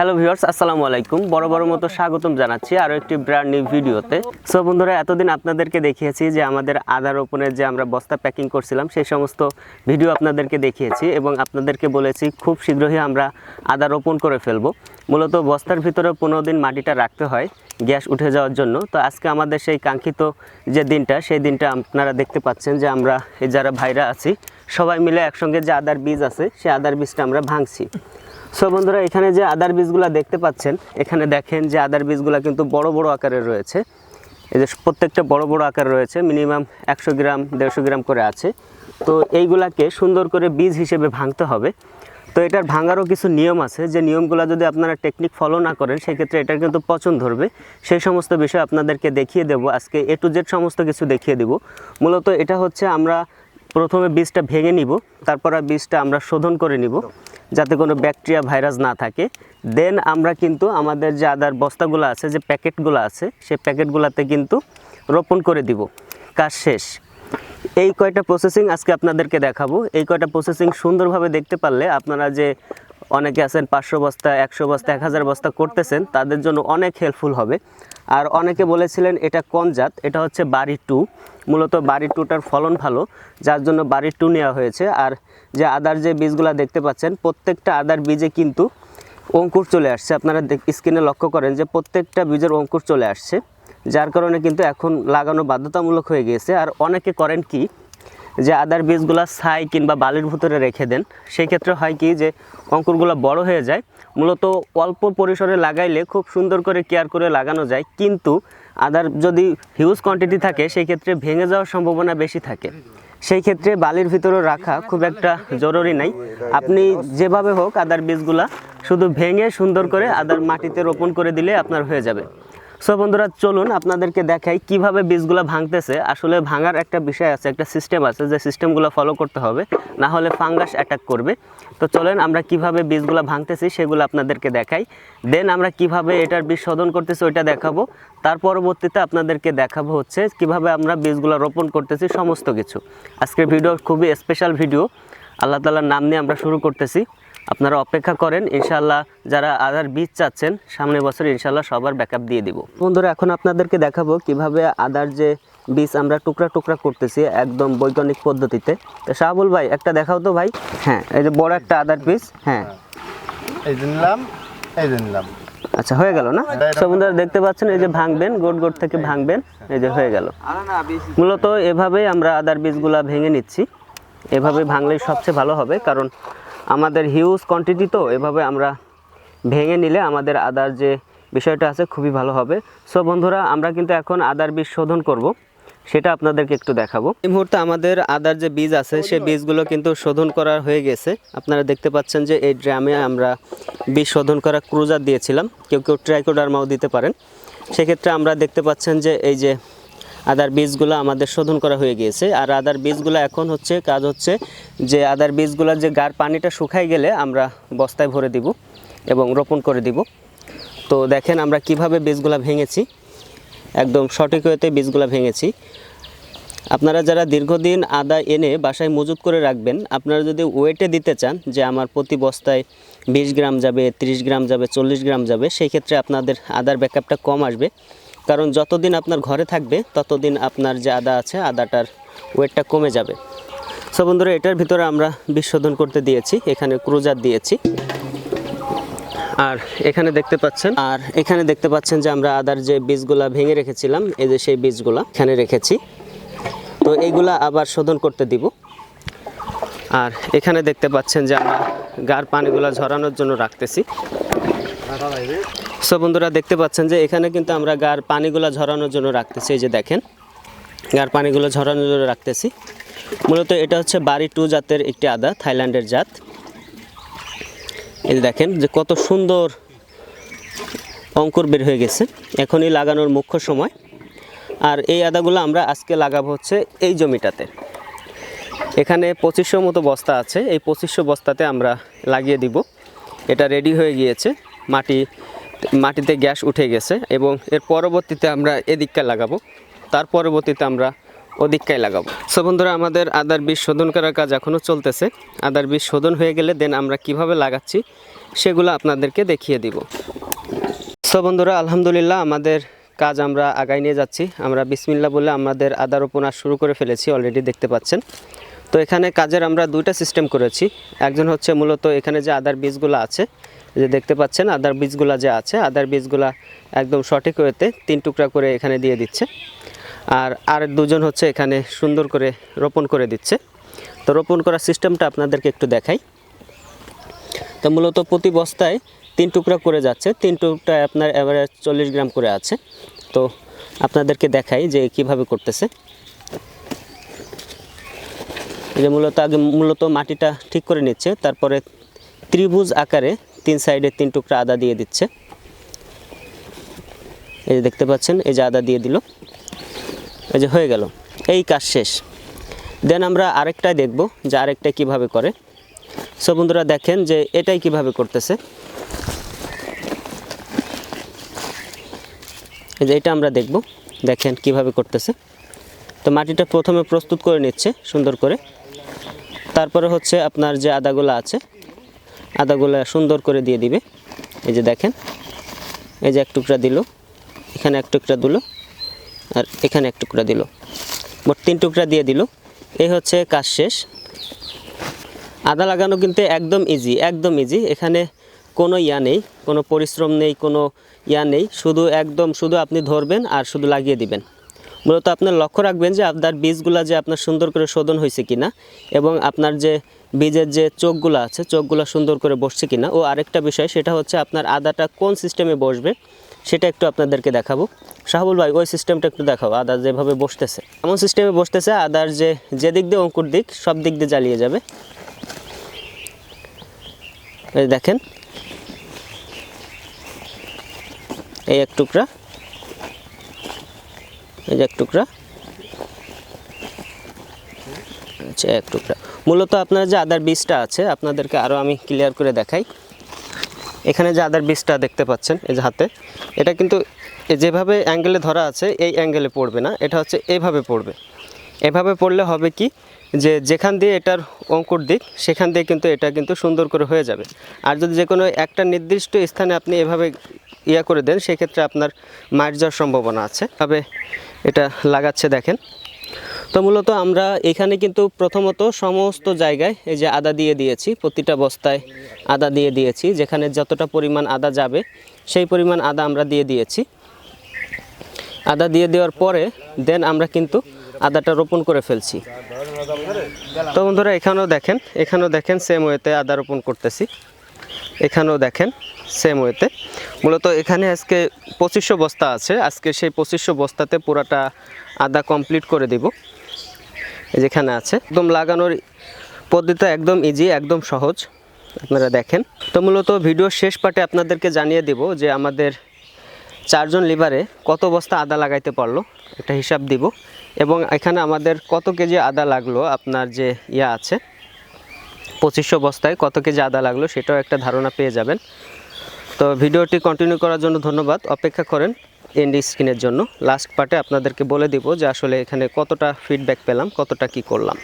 Hello viewers, আসসালামু আলাইকুম। বড় বড় মতো স্বাগতম জানাচ্ছি আরও একটি ব্র্যান্ড নিউ ভিডিওতে সো বন্ধুরা, এতদিন আপনাদেরকে দেখিয়েছি যে আমাদের আদা রোপণের যে আমরা বস্তা প্যাকিং করছিলাম, সেই সমস্ত ভিডিও আপনাদেরকে দেখিয়েছি এবং আপনাদেরকে বলেছি খুব শীঘ্রই আমরা আদা রোপণ করে ফেলব। মূলত বস্তার ভিতরে পনেরো দিন মাটিটা রাখতে হয়, গ্যাস উঠে যাওয়ার জন্য। তো আজকে আমাদের সেই কাঙ্ক্ষিত যে দিনটা, সেই দিনটা আপনারা দেখতে পাচ্ছেন যে আমরা যারা ভাইরা আছি সবাই মিলে একসঙ্গে যে আদার বীজ আছে, সেই আদার বীজটা আমরা ভাঙছি। সো বন্ধুরা, এখানে যে আদার বীজগুলো দেখতে পাচ্ছেন, এখানে দেখেন যে আদার বীজগুলো কিন্তু বড় বড় আকারে রয়েছে। এই যে প্রত্যেকটা বড় বড় আকার রয়েছে, মিনিমাম একশো গ্রাম, দেড়শো গ্রাম করে আছে। তো এইগুলাকে সুন্দর করে বীজ হিসেবে ভাঙতে হবে। তো এটার ভাঙারও কিছু নিয়ম আছে, যে নিয়মগুলো যদি আপনারা টেকনিক ফলো না করেন, সেক্ষেত্রে এটার কিন্তু পচন ধরবে। সেই সমস্ত বিষয় আপনাদেরকে দেখিয়ে দেব। আজকে এ টু জেড সমস্ত কিছু দেখিয়ে দেব। মূলত এটা হচ্ছে আমরা প্রথমে বীজটা ভেঙে নিব, তারপর বীজটা আমরা শোধন করে নিব, যাতে কোনো ব্যাকটেরিয়া, ভাইরাস না থাকে। দেন আমরা কিন্তু আমাদের যে আদার বস্তাগুলো আছে, যে প্যাকেটগুলো আছে, সেই প্যাকেটগুলোতে কিন্তু রোপণ করে দিব। কাজ শেষ। এই কয়টা প্রসেসিং আজকে আপনাদেরকে দেখাবো। এই কয়টা প্রসেসিং সুন্দরভাবে দেখতে পারলে আপনারা যে অনেকে আছেন পাঁচশো বস্তা, একশো বস্তা, এক হাজার বস্তা করতেছেন, তাদের জন্য অনেক হেল্পফুল হবে। আর অনেকে বলেছিলেন এটা কোন জাত? এটা হচ্ছে বাড়ি টু। মূলত বাড়ি টুটার ফলন ভালো, যার জন্য বাড়ি টু নেওয়া হয়েছে। আর যে আদার যে বীজগুলো দেখতে পাচ্ছেন, প্রত্যেকটা আদার বীজে কিন্তু অঙ্কুর চলে আসছে। আপনারা স্ক্রিনে লক্ষ্য করেন যে প্রত্যেকটা বীজের অঙ্কুর চলে আসছে, যার কারণে কিন্তু এখন লাগানো বাধ্যতামূলক হয়ে গিয়েছে। আর অনেকে করেন কি যে আদার বীজগুলো ছাই কিংবা বালির ভিতরে রেখে দেন, সেই ক্ষেত্রে হয় কি যে অঙ্কুরগুলো বড় হয়ে যায়। মূলত অল্প পরিসরে লাগাইলে খুব সুন্দর করে কেয়ার করে লাগানো যায়, কিন্তু আদার যদি হিউজ কোয়ান্টিটি থাকে, সেই ক্ষেত্রে ভেঙে যাওয়ার সম্ভাবনা বেশি থাকে। সেই ক্ষেত্রে বালির ভিতরে রাখা খুব একটা জরুরি নাই। আপনি যেভাবে হোক আদার বীজগুলা শুধু ভেঙে সুন্দর করে আদার মাটিতে রোপণ করে দিলে আপনার হয়ে যাবে। সো বন্ধুরা, চলুন আপনাদেরকে দেখাই কীভাবে বীজগুলো ভাঙতেছে। আসলে ভাঙার একটা বিষয় আছে, একটা সিস্টেম আছে, যে সিস্টেমগুলো ফলো করতে হবে, না হলে ফাঙ্গাস অ্যাটাক করবে। তো চলেন আমরা কীভাবে বীজগুলো ভাঙতেছি সেগুলো আপনাদেরকে দেখাই। দেন আমরা কীভাবে এটার বীজ শোধন করতেছি ওইটা দেখাবো। তার পরবর্তীতে আপনাদেরকে দেখাবো হচ্ছে কীভাবে আমরা বীজগুলো রোপণ করতেছি সমস্ত কিছু। আজকের ভিডিও খুবই স্পেশাল ভিডিও আল্লাহ তালার নাম নিয়ে আমরা শুরু করতেছি। আপনারা অপেক্ষা করেন ইনশাল্লাহ যারা আদার বীজ চাচ্ছেন সামনের বছর ইনশাল্লাহ সবার ব্যাকআপ দিয়ে দিব। বন্ধুরা এখন আপনাদেরকে দেখাবো কীভাবে আদার যে বীজ আমরা টুকরা টুকরা করতেছি একদম বৈজ্ঞানিক পদ্ধতিতে। তো শাহাবুল ভাই একটা দেখাও তো ভাই। হ্যাঁ এই যে বড় একটা আদার পিস হ্যাঁ। এই নিলাম এই নিলাম। আচ্ছা হয়ে গেল না? সব বন্ধুরা দেখতে পাচ্ছেন এই যে ভাঙবেন গোট গোট থেকে ভাঙবেন এই যে হয়ে গেল। মূলত এভাবেই আমরা আদার বীজগুলা ভেঙে নিচ্ছি। এভাবে ভাঙলেই সবচেয়ে ভালো হবে, কারণ আমাদের হিউজ কোয়ান্টিটি তো, এভাবে আমরা ভেঙে নিলে আমাদের আদার যে বিষয়টা আছে খুবই ভালো হবে। সো বন্ধুরা, আমরা কিন্তু এখন আদার বীজ শোধন করব, সেটা আপনাদেরকে একটু দেখাবো। এই মুহূর্তে আমাদের আদার যে বীজ আছে সেই বীজগুলো কিন্তু শোধন করা হয়ে গেছে। আপনারা দেখতে পাচ্ছেন যে এই ড্রামে আমরা বীজ শোধন করা ক্রুজার দিয়েছিলাম, কেউ কেউ ট্রাইকোডারমাও দিতে পারেন। সেক্ষেত্রে আমরা দেখতে পাচ্ছেন যে এই যে আদার বীজগুলো আমাদের শোধন করা হয়ে গিয়েছে। আর আদার বীজগুলো এখন হচ্ছে, কাজ হচ্ছে যে আদার বীজগুলোর যে গার পানিটা শুকাই গেলে আমরা বস্তায় ভরে দিব এবং রোপণ করে দিব। তো দেখেন আমরা কীভাবে বীজগুলো ভেঙেছি। একদম সঠিক হয়েতে বীজগুলো ভেঙেছি। আপনারা যারা দীর্ঘদিন আদা এনে বাসায় মজুত করে রাখবেন, আপনারা যদি ওয়েটে দিতে চান যে আমার প্রতি বস্তায় বিশ গ্রাম যাবে 30 গ্রাম যাবে, চল্লিশ গ্রাম যাবে, সেই ক্ষেত্রে আপনাদের আদার ব্যাকআপটা কম আসবে। কারণ যতদিন আপনার ঘরে থাকবে, ততদিন আপনার যে আদা আছে, আদাটার ওয়েটটা কমে যাবে। সো বন্ধুরা, এটার ভিতরে আমরা বিশোধন করতে দিয়েছি। এখানে ক্রুজার দিয়েছি। আর এখানে দেখতে পাচ্ছেন, আর এখানে দেখতে পাচ্ছেন যে আমরা আদার যে বীজগুলা ভেঙে রেখেছিলাম, এই যে সেই বীজগুলা এখানে রেখেছি। তো এইগুলা আবার শোধন করতে দিব। আর এখানে দেখতে পাচ্ছেন যে আমরা গার পানিগুলা ঝরানোর জন্য রাখতেছি। সো বন্ধুরা দেখতে পাচ্ছেন যে এখানে কিন্তু আমরা গার পানিগুলো ঝরানোর জন্য রাখতেছি, এই যে দেখেন। গার পানিগুলো ঝরানোর জন্য রাখতেছি। মূলত এটা হচ্ছে বাড়ি টু জাতের একটি আদা, থাইল্যান্ডের জাত। এই দেখেন যে কত সুন্দর অঙ্কুর বের হয়ে গেছে, এখনই লাগানোর মুখ্য সময়। আর এই আদাগুলো আমরা আজকে লাগাবো হচ্ছে এই জমিটাতে। এখানে পঁচিশশো মতো বস্তা আছে, এই পঁচিশশো বস্তাতে আমরা লাগিয়ে দিব। এটা রেডি হয়ে গিয়েছে, মাটি মাটিতে গ্যাস উঠে গেছে এবং এর পরবর্তীতে আমরা এদিকটা লাগাবো। তার পরবর্তীতে আমরা ওদিকটাই লাগাবো। সো বন্ধুরা, আমাদের আদার বীজ শোধন করার কাজ এখনও চলতেছে। আদার বীজ শোধন হয়ে গেলে দেন আমরা কীভাবে লাগাচ্ছি সেগুলো আপনাদেরকে দেখিয়ে দিব। সো বন্ধুরা, আলহামদুলিল্লাহ আমাদের কাজ আমরা আগায় নিয়ে যাচ্ছি। আমরা বিসমিল্লা বলে আমাদের আদা আর শুরু করে ফেলেছি অলরেডি দেখতে পাচ্ছেন। তো এখানে কাজের আমরা দুইটা সিস্টেম করেছি। একজন হচ্ছে মূলত এখানে যে আদার বীজগুলো আছে যে দেখতে পাচ্ছেন আদার বীজগুলো যে আছে আদার বীজগুলা একদম সঠিক ওয়েতে তিন টুকরা করে এখানে দিয়ে দিচ্ছে। আর আর দুজন হচ্ছে এখানে সুন্দর করে রোপণ করে দিচ্ছে। তো রোপণ করার সিস্টেমটা আপনাদেরকে একটু দেখাই। তো মূলত প্রতি বস্তায় তিন টুকরা করে যাচ্ছে। তিন টুকরায় আপনার অ্যাভারেজ চল্লিশ গ্রাম করে আছে। তো আপনাদেরকে দেখাই যে কীভাবে করতেছে। যে মূলত আগে মূলত মাটিটা ঠিক করে নিচ্ছে, তারপরে ত্রিভুজ আকারে তিন সাইডে তিন টুকরা আদা দিয়ে দিচ্ছে। এই যে দেখতে পাচ্ছেন, এই যে আদা দিয়ে দিল। এই যে হয়ে গেল। এই কাজ শেষ। দেন আমরা আরেকটাই দেখব যে আরেকটা কীভাবে করে। সো বন্ধুরা, দেখেন যে এটাই কীভাবে করতেছে। এই যে এটা আমরা দেখব। দেখেন কীভাবে করতেছে। তো মাটিটা প্রথমে প্রস্তুত করে নিচ্ছে সুন্দর করে। তারপরে হচ্ছে আপনার যে আদাগুলো আছে আদাগুলো সুন্দর করে দিয়ে দিবে। এই যে দেখেন, এই যে এক টুকরা দিল, এখানে এক টুকরা দিল, আর এখানে এক টুকরা দিল। মোট তিন টুকরা দিয়ে দিল। এই হচ্ছে কাজ শেষ। আদা লাগানো কিন্তু একদম ইজি একদম ইজি এখানে কোনো ইয়া নেই, কোনো পরিশ্রম নেই, কোনো ইয়া নেই। শুধু একদম, শুধু আপনি ধরবেন আর শুধু লাগিয়ে দিবেন। মূলত আপনার লক্ষ্য রাখবেন যে আপনার বীজগুলা যে আপনার সুন্দর করে শোধন হয়েছে কিনা এবং আপনার যে বীজের যে চোখগুলো আছে, চোখগুলো সুন্দর করে বসছে কিনা। ও আরেকটা বিষয়, সেটা হচ্ছে আপনার আদাটা কোন সিস্টেমে বসবে, সেটা একটু আপনাদেরকে দেখাবো। শাহবুল ভাই, ওই সিস্টেমটা একটু দেখাও, আদা যেভাবে বসতেছে। এমন সিস্টেমে বসতেছে, আদার যে যে দিক দিয়ে অঙ্কুর দিক, সব দিক দিয়ে জ্বালিয়ে যাবে। দেখেন। এই এক টুকরা। এই যে এক টুকরা। আচ্ছা এক টুকরা। মূলত আপনার যে আদার বীজটা আছে, আপনাদেরকে আরও আমি ক্লিয়ার করে দেখাই। এখানে যে আদার বীজটা দেখতে পাচ্ছেন, এই যে হাতে, এটা কিন্তু যেভাবে অ্যাঙ্গেলে ধরা আছে, এই অ্যাঙ্গেলে পড়বে না। এটা হচ্ছে এইভাবে পড়বে। এভাবে পড়লে হবে কি, যে যেখান দিয়ে এটার অঙ্কুর দিক, সেখান দিয়ে কিন্তু এটা কিন্তু সুন্দর করে হয়ে যাবে। আর যদি যে কোনো একটা নির্দিষ্ট স্থানে আপনি এভাবে ইয়া করে দেন, সেক্ষেত্রে আপনার মার যাওয়ার সম্ভাবনা আছে। তবে এটা লাগাচ্ছে দেখেন। তো মূলত আমরা এখানে কিন্তু প্রথমত সমস্ত জায়গায় এই যে আদা দিয়ে দিয়েছি, প্রতিটা বস্তায় আদা দিয়ে দিয়েছি, যেখানে যতটা পরিমাণ আদা যাবে, সেই পরিমাণ আদা আমরা দিয়ে দিয়েছি। আদা দিয়ে দেওয়ার পরে দেন আমরা কিন্তু আদাটা রোপণ করে ফেলছি। তো বন্ধুরা, এখানেও দেখেন এখানেও দেখেন সেম ওয়েতে আদা রোপণ করতেছি। এখানেও দেখেন সেম ওয়েতে মূলত এখানে আজকে পঁচিশশো বস্তা আছে। আজকে সেই পঁচিশশো বস্তাতে পুরাটা আদা কমপ্লিট করে দিব। যেখানে আছে। একদম লাগানোর পদ্ধতিটা একদম ইজি একদম সহজ। আপনারা দেখেন। তো মূলত ভিডিও শেষ পার্টে আপনাদেরকে জানিয়ে দিব যে আমাদের চারজন লিভারে কত বস্তা আদা লাগাইতে পারল। একটা হিসাব দিব। এবং এখানে আমাদের কত কেজি আদা লাগল? আপনার যে ইয়া আছে পঁচিশশো বস্তায় কত কেজি আদা লাগল সেটাও একটা ধারণা পেয়ে যাবেন। তো ভিডিওটি কন্টিনিউ করার জন্য ধন্যবাদ। অপেক্ষা করেন এন্ড স্ক্রিনের জন্য। লাস্ট পার্টে আপনাদেরকে বলে দিব যে আসলে এখানে কতটা ফিডব্যাক পেলাম, কতটা কি করলাম।